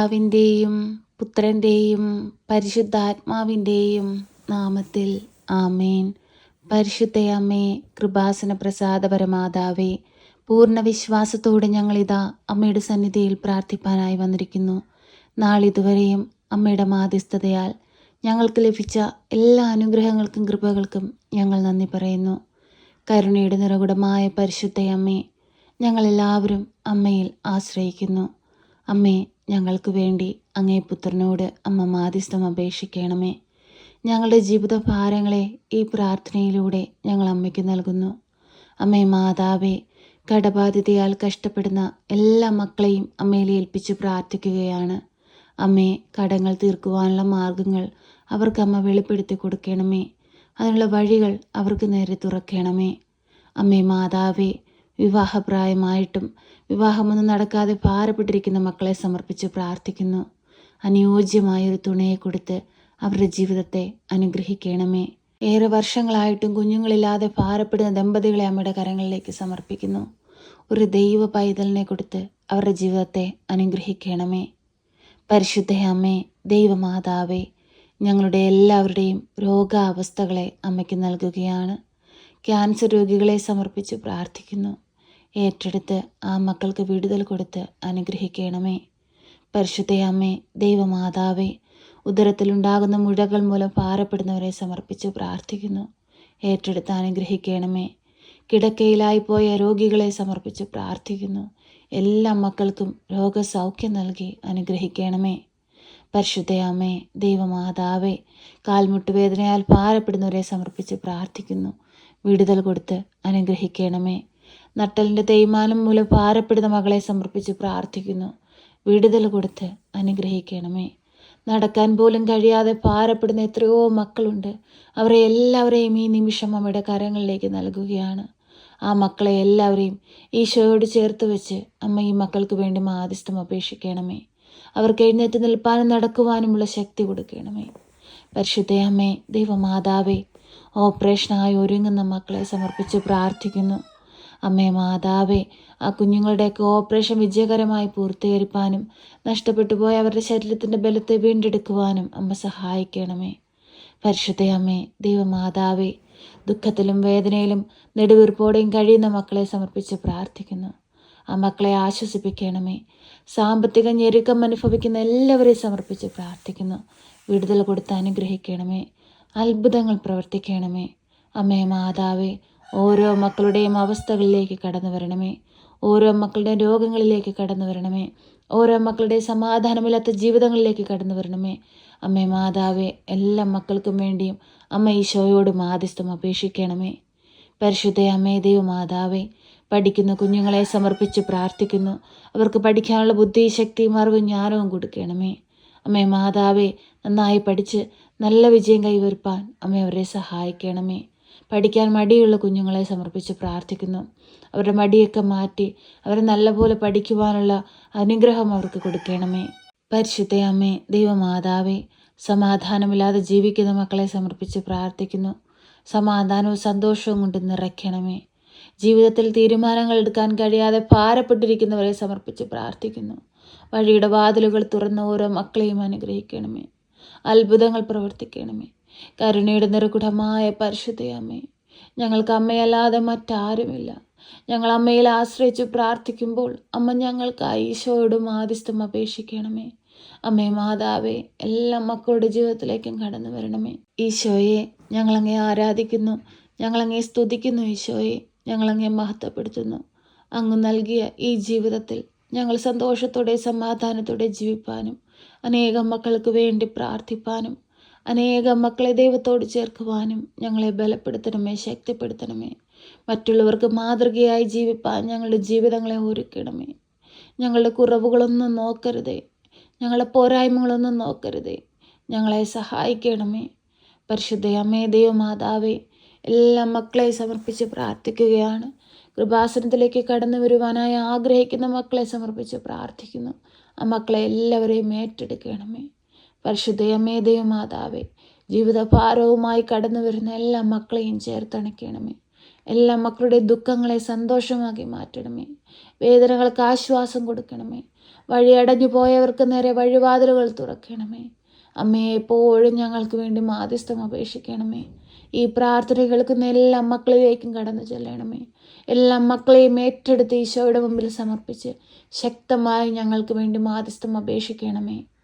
പിതാവിന്റെയും പുത്രന്റെയും പരിശുദ്ധാത്മാവിന്റെയും നാമത്തിൽ ആമേൻ. പരിശുദ്ധയമ്മേ കൃപാസന പ്രസാദ പരമാതാവേ പൂർണ വിശ്വാസത്തോടെ ഞങ്ങളിതാ അമ്മയുടെ സന്നിധിയിൽ പ്രാർത്ഥിപ്പാനായി വന്നിരിക്കുന്നു. നാളിതുവരെയും അമ്മയുടെ മാധ്യസ്ഥതയാൽ ഞങ്ങൾക്ക് ലഭിച്ച എല്ലാ അനുഗ്രഹങ്ങൾക്കും കൃപകൾക്കും ഞങ്ങൾ നന്ദി പറയുന്നു. കരുണയുടെ നിറകുടമായ പരിശുദ്ധയമ്മേ ഞങ്ങളെല്ലാവരും അമ്മയിൽ ആശ്രയിക്കുന്നു. അമ്മേ ഞങ്ങൾക്ക് വേണ്ടി അങ്ങേ പുത്രനോട് അമ്മ മാധ്യസ്ഥം അപേക്ഷിക്കണമേ. ഞങ്ങളുടെ ജീവിത ഭാരങ്ങളെ ഈ പ്രാർത്ഥനയിലൂടെ ഞങ്ങൾ അമ്മയ്ക്ക് നൽകുന്നു. അമ്മേ മാതാവേ കടബാധിതയാൽ കഷ്ടപ്പെടുന്ന എല്ലാ മക്കളെയും അമ്മയിൽ ഏൽപ്പിച്ച് പ്രാർത്ഥിക്കുകയാണ്. അമ്മേ കടങ്ങൾ തീർക്കുവാനുള്ള മാർഗങ്ങൾ അവർക്ക് അമ്മ വെളിപ്പെടുത്തി കൊടുക്കണമേ. അതിനുള്ള വഴികൾ അവർക്ക് നേരെ തുറക്കണമേ. അമ്മേ മാതാവേ വിവാഹപ്രായമായിട്ടും വിവാഹമൊന്നും നടക്കാതെ ഭാരപ്പെട്ടിരിക്കുന്ന മക്കളെ സമർപ്പിച്ച് പ്രാർത്ഥിക്കുന്നു. അനുയോജ്യമായൊരു തുണയെ കൊടുത്ത് അവരുടെ ജീവിതത്തെ അനുഗ്രഹിക്കണമേ. ഏറെ വർഷങ്ങളായിട്ടും കുഞ്ഞുങ്ങളില്ലാതെ ഭാരപ്പെടുന്ന ദമ്പതികളെ അമ്മയുടെ കരങ്ങളിലേക്ക് സമർപ്പിക്കുന്നു. ഒരു ദൈവ പൈതലിനെ കൊടുത്ത് അവരുടെ ജീവിതത്തെ അനുഗ്രഹിക്കണമേ. പരിശുദ്ധ അമ്മേ ദൈവമാതാവേ ഞങ്ങളുടെ എല്ലാവരുടെയും രോഗാവസ്ഥകളെ അമ്മയ്ക്ക് നൽകുകയാണ്. ക്യാൻസർ രോഗികളെ സമർപ്പിച്ച് പ്രാർത്ഥിക്കുന്നു. ഏറ്റെടുത്ത് ആ മക്കൾക്ക് വിടുതൽ കൊടുത്ത് അനുഗ്രഹിക്കണമേ. പരിശുദ്ധയമ്മേ ദൈവമാതാവേ ഉദരത്തിലുണ്ടാകുന്ന മുഴകൾ മൂലം പാറപ്പെടുന്നവരെ സമർപ്പിച്ച് പ്രാർത്ഥിക്കുന്നു. ഏറ്റെടുത്ത് അനുഗ്രഹിക്കണമേ. കിടക്കയിലായി പോയ രോഗികളെ സമർപ്പിച്ച് പ്രാർത്ഥിക്കുന്നു. എല്ലാ മക്കൾക്കും രോഗസൗഖ്യം നൽകി അനുഗ്രഹിക്കണമേ. പരിശുദ്ധയമ്മേ ദൈവമാതാവേ കാൽമുട്ടുവേദനയാൽ ഭാരപ്പെടുന്നവരെ സമർപ്പിച്ച് പ്രാർത്ഥിക്കുന്നു. വിടുതൽ കൊടുത്ത് അനുഗ്രഹിക്കണമേ. നട്ടലിന്റെ തേയ്മാനം മൂലം ഭാരപ്പെടുന്ന മകളെ സമർപ്പിച്ച് പ്രാർത്ഥിക്കുന്നു. വിടുതൽ കൊടുത്ത് അനുഗ്രഹിക്കണമേ. നടക്കാൻ പോലും കഴിയാതെ ഭാരപ്പെടുന്ന എത്രയോ മക്കളുണ്ട്. അവരെ എല്ലാവരെയും ഈ നിമിഷം അമ്മയുടെ കരങ്ങളിലേക്ക് നൽകുകയാണ്. ആ മക്കളെ എല്ലാവരെയും ഈശോയോട് ചേർത്ത് വെച്ച് അമ്മ ഈ മക്കൾക്ക് വേണ്ടി മാധ്യസ്ഥം അപേക്ഷിക്കണമേ. അവർക്ക് എഴുന്നേറ്റ് നിൽപ്പാനും നടക്കുവാനുമുള്ള ശക്തി കൊടുക്കണമേ. പരിശുദ്ധ അമ്മേ ദൈവമാതാവേ ഓപ്പറേഷനായി ഒരുങ്ങുന്ന മക്കളെ സമർപ്പിച്ച് പ്രാർത്ഥിക്കുന്നു. അമ്മേ മാതാവേ ആ കുഞ്ഞുങ്ങളുടെയൊക്കെ ഓപ്പറേഷൻ വിജയകരമായി പൂർത്തീകരിപ്പാനും നഷ്ടപ്പെട്ടു പോയ അവരുടെ ശരീരത്തിന്റെ ബലത്തെ വീണ്ടെടുക്കുവാനും അമ്മ സഹായിക്കണമേ. പരിശുദ്ധ അമ്മേ ദൈവമാതാവേ ദുഃഖത്തിലും വേദനയിലും നെടുവീർപ്പോടെയും കഴിയുന്ന മക്കളെ സമർപ്പിച്ച് പ്രാർത്ഥിക്കുന്നു. ആ മക്കളെ ആശ്വസിപ്പിക്കണമേ. സാമ്പത്തിക ഞെരുക്കം അനുഭവിക്കുന്ന എല്ലാവരെയും സമർപ്പിച്ച് പ്രാർത്ഥിക്കുന്നു. വിടുതൽ കൊടുത്ത് അനുഗ്രഹിക്കണമേ. അത്ഭുതങ്ങൾ പ്രവർത്തിക്കണമേ. അമ്മേ മാതാവേ ഓരോ മക്കളുടെയും അവസ്ഥകളിലേക്ക് കടന്നു വരണമേ. ഓരോ മക്കളുടെയും രോഗങ്ങളിലേക്ക് കടന്നു വരണമേ. ഓരോ മക്കളുടെയും സമാധാനമില്ലാത്ത ജീവിതങ്ങളിലേക്ക് കടന്നു വരണമേ. അമ്മേ മാതാവേ എല്ലാ മക്കൾക്കും വേണ്ടിയും അമ്മ ഈശോയോട് മാധ്യസ്ഥം അപേക്ഷിക്കണമേ. പരിശുദ്ധ അമ്മേ ദൈവ മാതാവേ പഠിക്കുന്ന കുഞ്ഞുങ്ങളെ സമർപ്പിച്ച് പ്രാർത്ഥിക്കുന്നു. അവർക്ക് പഠിക്കാനുള്ള ബുദ്ധി ശക്തിയും അറിവും ജ്ഞാനവും കൊടുക്കണമേ. അമ്മേ മാതാവേ നന്നായി പഠിച്ച് നല്ല വിജയം കൈവരുപ്പാൻ അമ്മ അവരെ സഹായിക്കണമേ. പഠിക്കാൻ മടിയുള്ള കുഞ്ഞുങ്ങളെ സമർപ്പിച്ച് പ്രാർത്ഥിക്കുന്നു. അവരുടെ മടിയൊക്കെ മാറ്റി അവരെ നല്ലപോലെ പഠിക്കുവാനുള്ള അനുഗ്രഹം അവർക്ക് കൊടുക്കണമേ. പരിശുദ്ധ അമ്മേ ദൈവമാതാവേ സമാധാനമില്ലാതെ ജീവിക്കുന്ന മക്കളെ സമർപ്പിച്ച് പ്രാർത്ഥിക്കുന്നു. സമാധാനവും സന്തോഷവും കൊണ്ട് നിറയ്ക്കണമേ. ജീവിതത്തിൽ തീരുമാനങ്ങൾ എടുക്കാൻ കഴിയാതെ ഭാരപ്പെട്ടിരിക്കുന്നവരെ സമർപ്പിച്ച് പ്രാർത്ഥിക്കുന്നു. വഴിയുടെ വാതിലുകൾ തുറന്ന ഓരോ മക്കളെയും അനുഗ്രഹിക്കണമേ. അത്ഭുതങ്ങൾ പ്രവർത്തിക്കണമേ. കരുണയുടെ നിറകുടമായ പരിശുദ്ധയമ്മേ ഞങ്ങൾക്ക് അമ്മയല്ലാതെ മറ്റാരുമില്ല. ഞങ്ങൾ അമ്മയിൽ ആശ്രയിച്ച് പ്രാർത്ഥിക്കുമ്പോൾ അമ്മ ഞങ്ങൾക്ക് ഈശോയോട് മാധ്യസ്ഥം അപേക്ഷിക്കണമേ. അമ്മേ മാതാവേ എല്ലാ മക്കളുടെ ജീവിതത്തിലേക്കും കടന്നു വരണമേ. ഈശോയെ ഞങ്ങളങ്ങേ ആരാധിക്കുന്നു. ഞങ്ങളങ്ങേ സ്തുതിക്കുന്നു ഈശോയെ. ഞങ്ങളങ്ങേ മഹത്വപ്പെടുത്തുന്നു. അങ്ങ് നൽകിയ ഈ ജീവിതത്തിൽ ഞങ്ങൾ സന്തോഷത്തോടെ സമാധാനത്തോടെ ജീവിപ്പാനും അനേകം മക്കൾക്ക് വേണ്ടി പ്രാർത്ഥിപ്പാനും അനേകം മക്കളെ ദൈവത്തോട് ചേർക്കുവാനും ഞങ്ങളെ ബലപ്പെടുത്തണമേ ശക്തിപ്പെടുത്തണമേ. മറ്റുള്ളവർക്ക് മാതൃകയായി ജീവിപ്പാൻ ഞങ്ങളുടെ ജീവിതങ്ങളെ ഒരുക്കണമേ. ഞങ്ങളുടെ കുറവുകളൊന്നും നോക്കരുതേ. ഞങ്ങളുടെ പോരായ്മകളൊന്നും നോക്കരുതേ. ഞങ്ങളെ സഹായിക്കണമേ. പരിശുദ്ധ അമ്മേ ദൈവമാതാവേ എല്ലാ മക്കളെ സമർപ്പിച്ച് പ്രാർത്ഥിക്കുകയാണ്. കൃപാസനത്തിലേക്ക് കടന്നു വരുവാനായി ആഗ്രഹിക്കുന്ന മക്കളെ സമർപ്പിച്ച് പ്രാർത്ഥിക്കുന്നു. ആ മക്കളെ എല്ലാവരെയും ഏറ്റെടുക്കണമേ. പരിശുദ്ധയമ്മേ ദൈവമാതാവേ ജീവിതഭാരവുമായി കടന്നു വരുന്ന എല്ലാ മക്കളെയും ചേർത്തണയ്ക്കണമേ. എല്ലാ മക്കളുടെ ദുഃഖങ്ങളെ സന്തോഷമാക്കി മാറ്റണമേ. വേദനകൾക്ക് ആശ്വാസം കൊടുക്കണമേ. വഴിയടഞ്ഞു പോയവർക്ക് നേരെ വഴിവാതിലുകൾ തുറക്കണമേ. അമ്മേ എപ്പോഴും ഞങ്ങൾക്ക് വേണ്ടി മാധ്യസ്ഥം അപേക്ഷിക്കണമേ. ഈ പ്രാർത്ഥന കേൾക്കുന്ന എല്ലാ മക്കളിലേക്കും കടന്നു ചെല്ലണമേ. എല്ലാ മക്കളെയും ഏറ്റെടുത്ത് ഈശോയുടെ മുമ്പിൽ സമർപ്പിച്ച് ശക്തമായി ഞങ്ങൾക്ക് വേണ്ടി മാധ്യസ്ഥം അപേക്ഷിക്കണമേ.